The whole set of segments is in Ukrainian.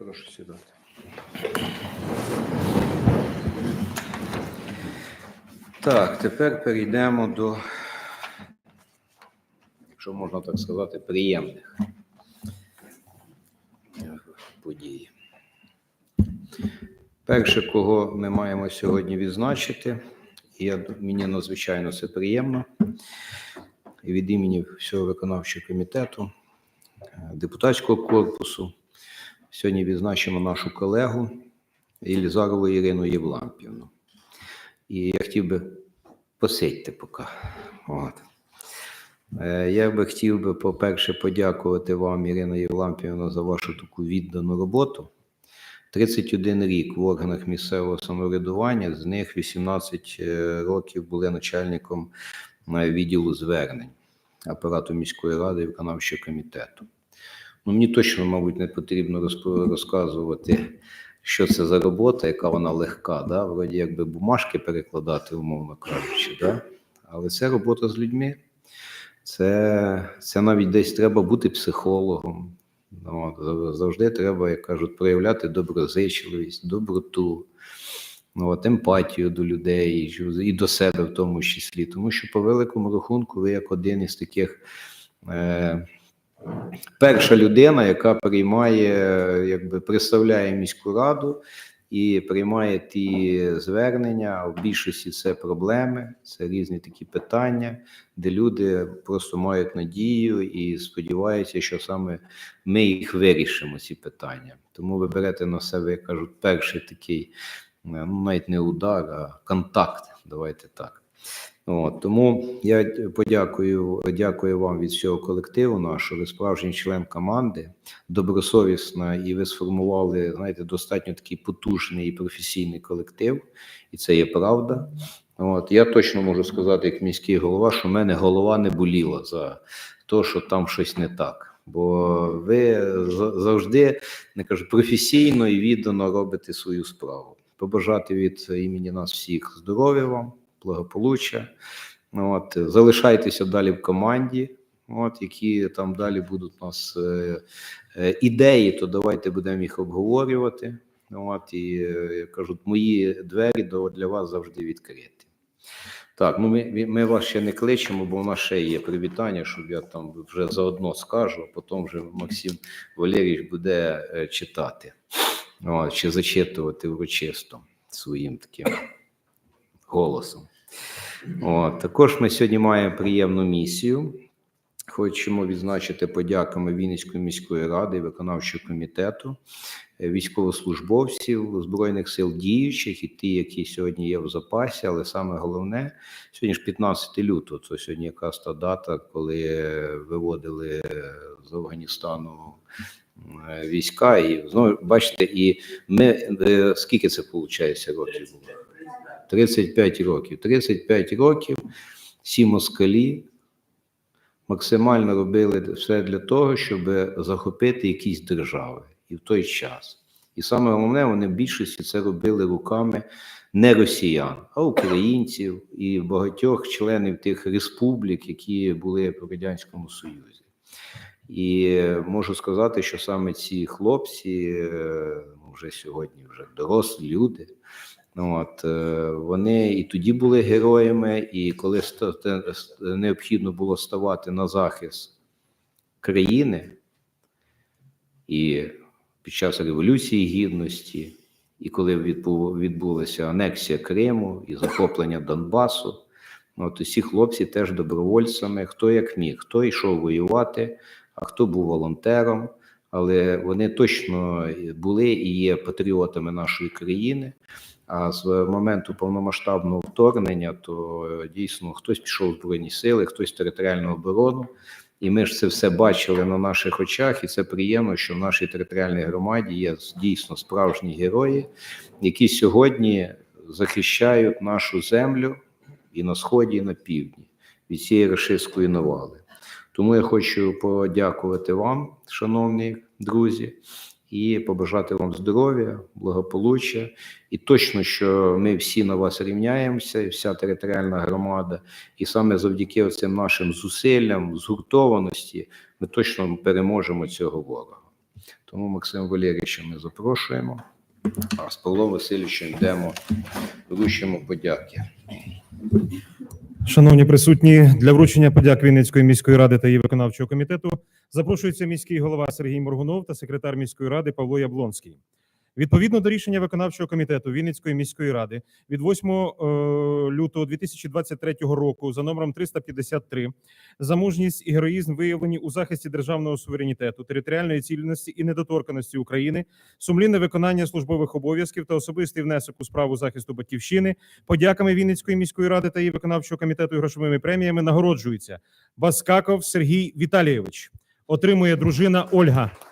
Прошу сідати. Так, тепер перейдемо до, якщо можна так сказати, приємних подій. Перше, кого ми маємо сьогодні відзначити, і мені надзвичайно це приємно, від імені всього виконавчого комітету, е, депутатського корпусу. Сьогодні відзначимо нашу колегу Єлізарову Ірину Євлампівну. І я хотів би посидьте поки. От. Е, Я би хотів би, по-перше, подякувати вам, Ірина Євлампівна, за вашу таку віддану роботу. 31 рік в органах місцевого самоврядування, з них 18 е, років були начальником е, відділу звернень апарату міської ради і виконавчого комітету. Ну, мені точно, мабуть, не потрібно розказувати, що це за робота, яка вона легка, да? вроді якби бумажки перекладати, умовно кажучи, да? але це робота з людьми. Це, це навіть десь треба бути психологом. Ну, от, завжди треба, як кажуть, проявляти доброзичливість, доброту, ну, от, емпатію до людей і до себе в тому числі. Тому що, по великому рахунку, ви як один із таких. Е, перша людина, яка приймає, якби представляє міську раду і приймає ті звернення. В більшості це проблеми, це різні такі питання, де люди просто мають надію і сподіваються, що саме ми їх вирішимо, ці питання. Тому ви берете на себе, як кажуть, перший такий, ну навіть не удар, а контакт. Давайте так. От, тому я подякую, дякую вам від всього колективу нашого. Ви справжній член команди, добросовісна, і ви сформували, знаєте, достатньо такий потужний і професійний колектив, і це є правда. От я точно можу сказати, як міський голова, що в мене голова не боліла за те, що там щось не так. Бо ви завжди не кажу професійно і віддано робите свою справу. Побажати від імені нас всіх здоров'я вам, благополуччя. Ну, От, залишайтеся далі в команді. От, які там далі будуть у нас е, е, ідеї, то давайте будемо їх обговорювати. От, і е, як кажуть, мої двері для вас завжди відкриті. Так, ну ми, ми вас ще не кличемо, бо у нас ще є привітання, щоб я там вже заодно скажу, а потім вже Максим Валерійович буде е, читати, От, чи зачитувати урочисто своїм таким голосом. От, також ми сьогодні маємо приємну місію. Хочемо відзначити подяками Вінницької міської ради виконавчого комітету, е, військовослужбовців Збройних сил діючих і ті, які сьогодні є в запасі. Але саме головне, сьогодні ж 15 лютого, це сьогодні якась та дата, коли виводили з Афганістану е, війська. І знову бачите, і ми е, скільки це виходить років було? 35 років. 35 років всі москалі максимально робили все для того, щоб захопити якісь держави і в той час. І саме головне, вони в більшості це робили руками не росіян, а українців і багатьох членів тих республік, які були в Радянському Союзі. І можу сказати, що саме ці хлопці е, вже сьогодні вже дорослі люди. Ну, От, е, вони і тоді були героями, і коли необхідно було ставати на захист країни, і під час Революції Гідності, і коли відбулася анексія Криму і захоплення Донбасу, ну, от усі хлопці теж добровольцями, хто як міг, хто йшов воювати, а хто був волонтером, але вони точно були і є патріотами нашої країни. А з моменту повномасштабного вторгнення, то е, дійсно хтось пішов в збройні сили, хтось в територіальну оборону. І ми ж це все бачили на наших очах, і це приємно, що в нашій територіальній громаді є дійсно справжні герої, які сьогодні захищають нашу землю і на сході, і на півдні від цієї рашистської навали. Тому я хочу подякувати вам, шановні друзі, і побажати вам здоров'я, благополуччя. І точно, що ми всі на вас рівняємося, і вся територіальна громада, і саме завдяки цим нашим зусиллям, згуртованості, ми точно переможемо цього ворога. Тому Максима Валерійовича ми запрошуємо, а з Павлом Васильовичем йдемо, вручимо подяки. Шановні присутні, для вручення подяк Вінницької міської ради та її виконавчого комітету запрошується міський голова Сергій Моргунов та секретар міської ради Павло Яблонський. Відповідно до рішення виконавчого комітету Вінницької міської ради від 8 е, лютого 2023 року за номером 353 за мужність і героїзм виявлені у захисті державного суверенітету, територіальної цілісності і недоторканості України, сумлінне виконання службових обов'язків та особистий внесок у справу захисту батьківщини, подяками Вінницької міської ради та її виконавчого комітету і грошовими преміями нагороджується Баскаков Сергій Віталійович. Отримує дружина Ольга.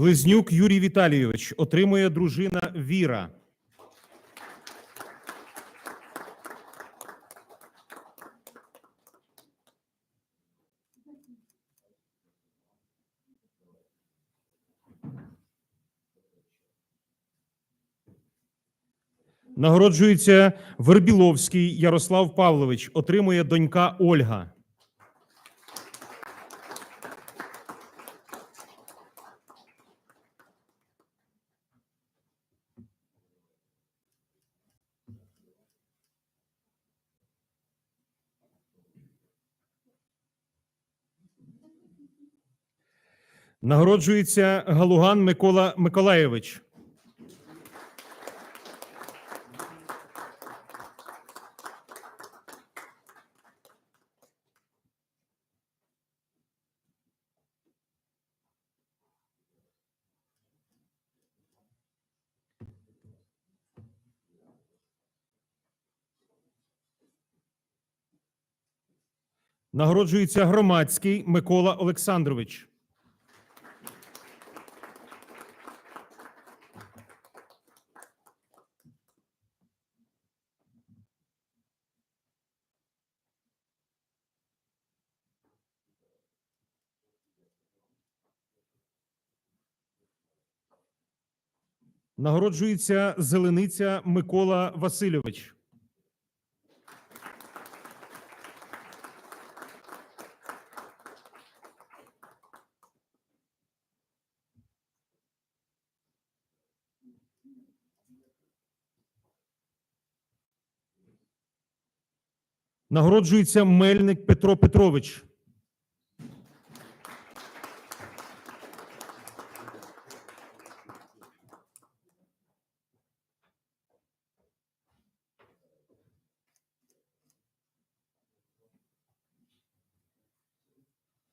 Близнюк Юрій Віталійович отримує дружина Віра. Нагороджується Вербіловський Ярослав Павлович. Отримує донька Ольга. Нагороджується Галуган Микола Миколаєвич. Нагороджується громадський Микола Олександрович. Нагороджується зелениця Микола Васильович. Нагороджується Мельник Петро Петрович.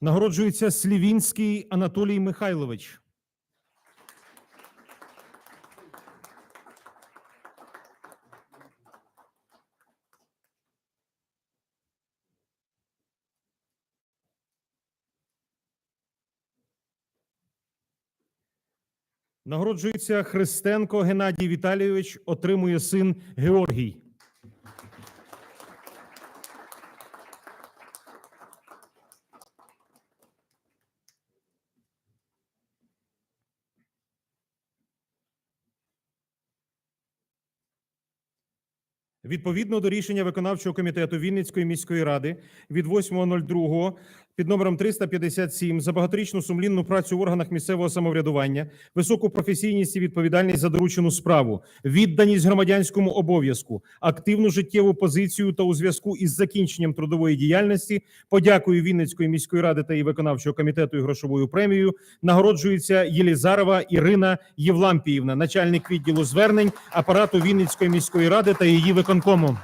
Нагороджується Слівінський Анатолій Михайлович. Нагороджується Христенко Геннадій Віталійович, отримує син Георгій. Відповідно до рішення виконавчого комітету Вінницької міської ради від 8.02 під номером 357 за багаторічну сумлінну працю в органах місцевого самоврядування, високу професійність і відповідальність за доручену справу, відданість громадянському обов'язку, активну життєву позицію та у зв'язку із закінченням трудової діяльності. Подякую Вінницької міської ради та її виконавчого комітету і грошовою премією. Нагороджується Єлізарова Ірина Євлампіївна, начальник відділу звернень апарату Вінницької міської ради та її виконкому.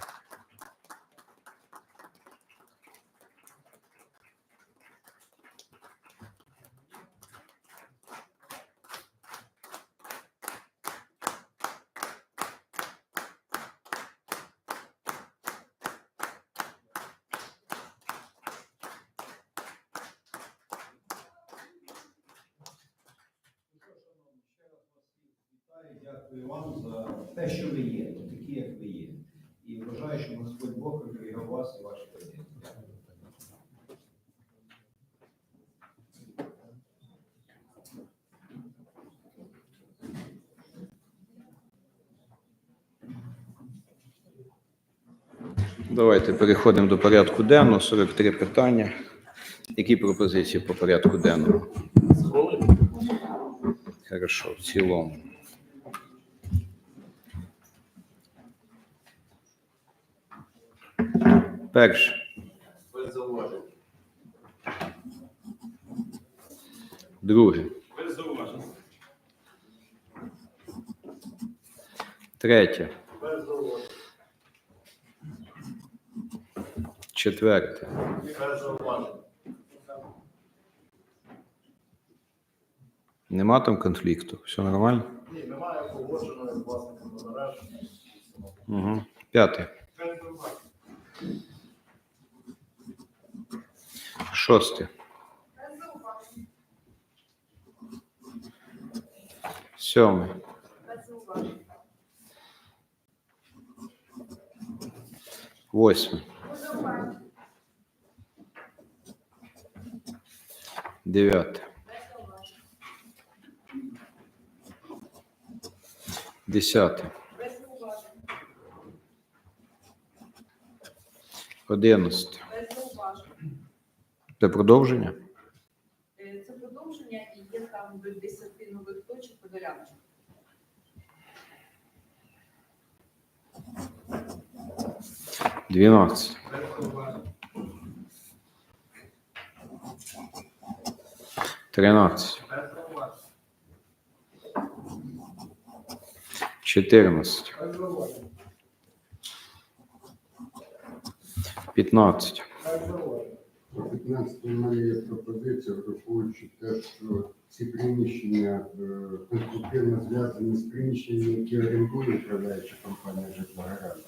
Дякую вам за те, що ви є, такі, як ви є. І вважаю, що Господь Бог його вас і ваші родини. Давайте переходимо до порядку денного. 43 питання. Які пропозиції по порядку денного? Хорошо, в цілому. Перше. Друге. Третє. Четверте. Нема там конфлікту? Все нормально? Ні, немає погодженої власниками мереж. Угу. П'яте. Шосте. Сьоме. Восьме. Дев'яте. Десяте. Одинадцяте. Це продовження? Е, Це продовження і є там до 10 нових точок. Без зауважень. Тринадцять. Чотирнадцять. П'ятнадцять. Без зауважень. По 15 у мене є пропозиція, враховуючи те, що ці приміщення е, конструктивно зв'язані з приміщеннями, які орендує управляюча компанія «Житлогараж»,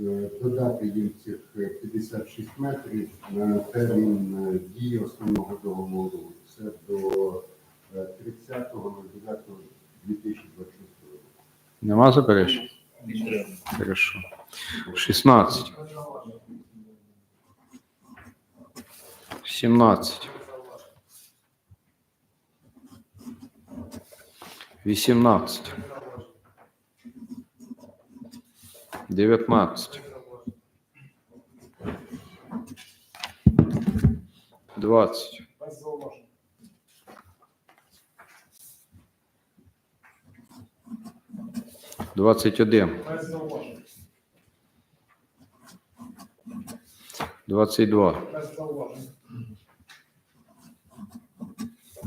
е, додати їм цих е, 56 метрів на термін е, дії основного договору. Це до е, 30.09.2026 року. Нема заперечень? Хорошо. Шістнадцять. 17. 18. 19. 20. 21. 22.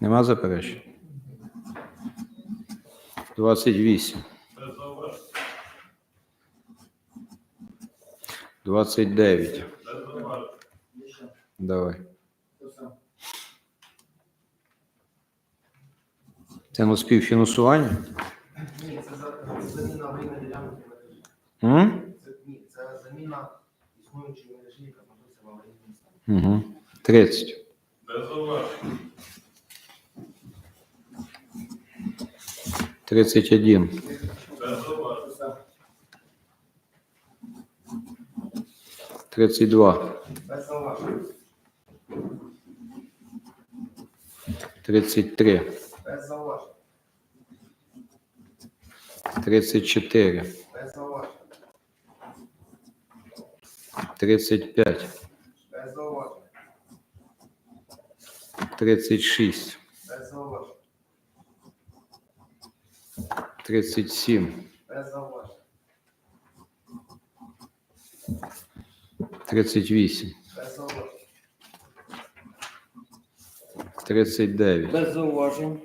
Нема заперечень? 28. 29. Давай. Це на співфінансування? Ні, це заміна аварійної ділянки ні, це заміна існуючої мережі, яка знаходиться в аварійному стані. Угу. 30. Без зауважень. 31. Без зауважень. 32. Без зауважень. 33. Без зауважень. 34. Без зауважень. 35. Без зауважень. 36. Без зауважень. 37. Без зауважень. 38. Без зауважень. 39. Без зауважень.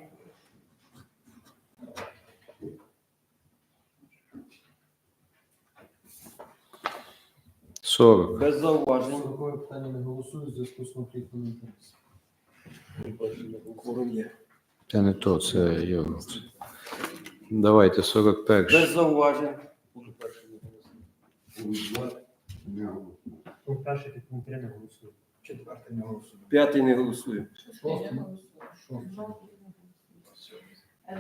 40. Без зауважень. Такое питання не голосують в зв'язку з конфліктом інтересів. Це не то, це його. Давайте 41. Без зауважень. Пункт 2 не голосуємо. Пункт перший під пункт 3 не голосує. Четвертий не голосує. П'ятий не голосує.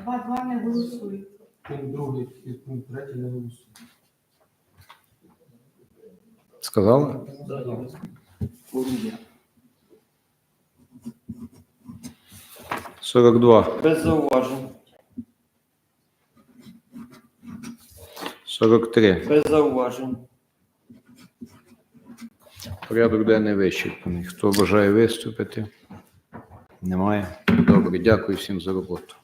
Два-два не голосують. Пункт другий під пункт третій не голосує. Сказали? Орудя. 42. Без зауважень. 43. Без зауважень. Порядок денний вичерпаний. Хто бажає виступити? Немає. Добре, дякую всім за роботу.